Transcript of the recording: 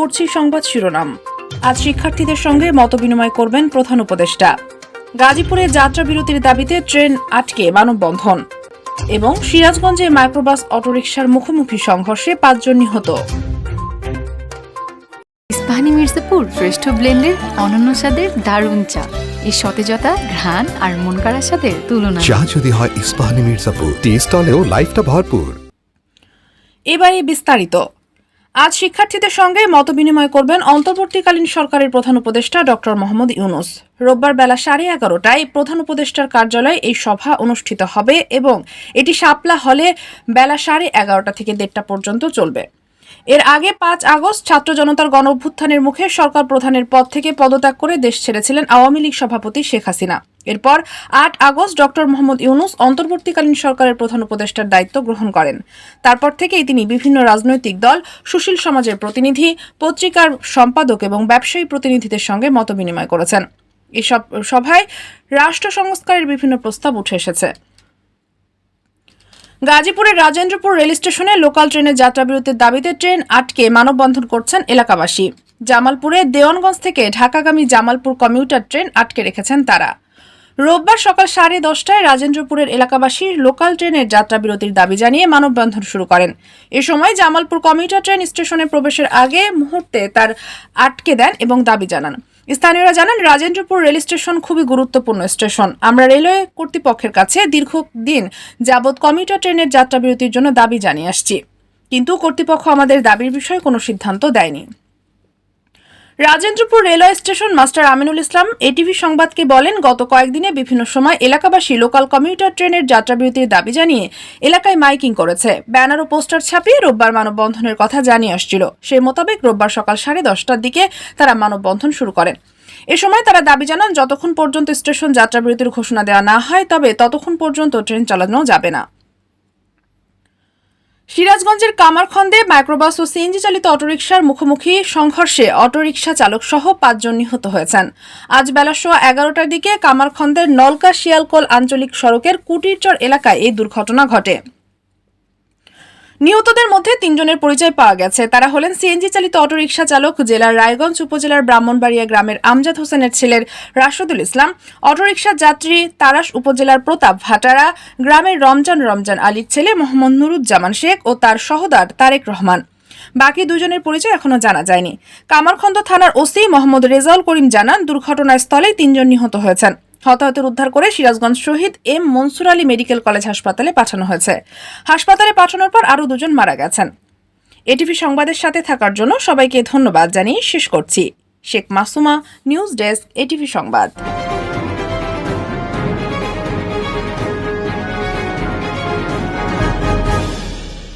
পড়ছি সংবাদ শিরোনাম। আজ শিক্ষার্থীদের সঙ্গে মতবিনিময় করবেন প্রধান উপদেষ্টা। গাজীপুরে যাত্রা বিরতির দাবিতে ট্রেন আটকে মানববন্ধন। এবং সিরাজগঞ্জে মাইক্রোবাস অটোরিকশার মুখোমুখি সংঘর্ষে পাঁচজন নিহত। ইস্পাহানি মির্জাপুর শ্রেষ্ঠ ব্লেন্ডের অনন্য স্বাদের দারুণ চা। এই সতেজতা ঘ্রাণ আর মন কাড়া স্বাদের তুলনা। চা যদি হয় ইস্পাহানি মির্জাপুর টি স্টলেও লাইফটা ভরপুর। এবারে বিস্তারিত। আজ শিক্ষার্থীদের সঙ্গে মতবিনিময় করবেন অন্তর্বর্তীকালীন সরকারের প্রধান উপদেষ্টা ডক্টর মোহাম্মদ ইউনুস। রোববার বেলা সাড়ে এগারোটায় প্রধান উপদেষ্টার কার্যালয়ে এই সভা অনুষ্ঠিত হবে এবং এটি শাপলা হলে বেলা সাড়ে এগারোটা থেকে দেড়টা পর্যন্ত চলবে। এর আগে পাঁচ আগস্ট ছাত্র জনতার গণ অভ্যুত্থানের মুখে সরকার প্রধানের পদ থেকে পদত্যাগ করে দেশ ছেড়েছিলেন আওয়ামী লীগ সভাপতি শেখ হাসিনা। এরপর আট আগস্ট ডক্টর মোহাম্মদ ইউনুস অন্তর্বর্তীকালীন সরকারের প্রধান উপদেষ্টার দায়িত্ব গ্রহণ করেন। তারপর থেকেই তিনি বিভিন্ন রাজনৈতিক দল, সুশীল সমাজের প্রতিনিধি, পত্রিকার সম্পাদক এবং ব্যবসায়ী প্রতিনিধিদের সঙ্গে মতবিনিময় করেছেন। এসব সভায় রাষ্ট্র সংস্কারের বিভিন্ন প্রস্তাব উঠে এসেছে। গাজীপুরের রাজেন্দ্রপুর রেল স্টেশনে লোকাল ট্রেনের যাত্রা যাত্রাবিরতির দাবিতে ট্রেন আটকে মানববন্ধন করছেন এলাকাবাসী। জামালপুরে দেওয়ানগঞ্জ থেকে ঢাকাগামী জামালপুর কমিউটার ট্রেন আটকে রেখেছেন তারা। রোববার সকাল সাড়ে দশটায় রাজেন্দ্রপুরের এলাকাবাসী লোকাল ট্রেনের যাত্রাবিরতির দাবি জানিয়ে মানববন্ধন শুরু করেন। এ সময় জামালপুর কমিউটার ট্রেন স্টেশনে প্রবেশের আগে মুহূর্তে তার আটকে দেন এবং দাবি জানান। স্থানীয়রা জানান, রাজেন্দ্রপুর রেল স্টেশন খুবই গুরুত্বপূর্ণ স্টেশন। আমরা রেলওয়ে কর্তৃপক্ষের কাছে দীর্ঘদিন যাবৎ কমিউটার ট্রেনের যাত্রা বিরতির জন্য দাবি জানিয়ে আসছি। কিন্তু কর্তৃপক্ষ আমাদের দাবির বিষয়ে কোনো সিদ্ধান্ত দেয়নি। Rajendrapur railway station master Aminul Islam, ATV সংবাদকে বলেন, গত কয়েকদিনে বিভিন্ন সময় এলাকাবাসী লোকাল কমিউটার ট্রেনের যাত্রাবিরতির দাবি জানিয়ে এলাকায় মাইকিং করেছে। ব্যানার ও পোস্টার ছাপিয়ে রোববার মানববন্ধনের কথা জানিয়ে আসছিল। সে মোতাবেক রোববার সকাল সাড়ে দশটার দিকে তারা মানববন্ধন শুরু করেন। এ সময় তারা দাবি জানান, যতক্ষণ পর্যন্ত স্টেশন যাত্রাবিরতির ঘোষণা দেওয়া না হয়, তবে ততক্ষণ পর্যন্ত ট্রেন চালানো যাবে না। সিরাজগঞ্জের কামারখন্দে মাইক্রোবাস ও সিএনজি চালিত অটোরিকশার মুখোমুখি সংঘর্ষে অটোরিকশা চালক সহ পাঁচজন নিহত হয়েছেন। আজ বেলা সোয়া এগারোটার দিকে কামারখন্দের নলকা শিয়ালকোল আঞ্চলিক সড়কের কুটিরচর এলাকায় এই দুর্ঘটনা ঘটে। নিহতদের মধ্যে তিনজনের পরিচয় পাওয়া গেছে। তারা হলেন সিএনজি চালিত অটোরিকশা চালক, জেলার রায়গঞ্জ উপজেলার ব্রাহ্মণবাড়িয়া গ্রামের আমজাদ হোসেনের ছেলের রাশেদুল ইসলাম, অটোরিকশা যাত্রী তারাস উপজেলার প্রতাপ ভাটারা, গ্রামের রমজান রমজান আলীর ছেলে মোহাম্মদ নুরুজ্জামান শেখ ও তার সহদার তারেক রহমান। বাকি দুজনের পরিচয় এখনও জানা যায়নি। কামারখন্দ থানার ওসি মোহাম্মদ রেজাউল করিম জানান দুর্ঘটনাস্থলে তিনজন নিহত হয়েছেন। হতাহতের উদ্ধার করে Sirajganj Shahid M Mansur Ali medical college হাসপাতালে পাঠানো হয়েছে। হাসপাতালে পাঠানোর পর আরও দুজন মারা গেছেন। এটিভি সংবাদের সাথে থাকার জন্য সবাইকে ধন্যবাদ জানিয়ে শেষ করছি। Sheikh Masuma, news desk, ATV Sangbad.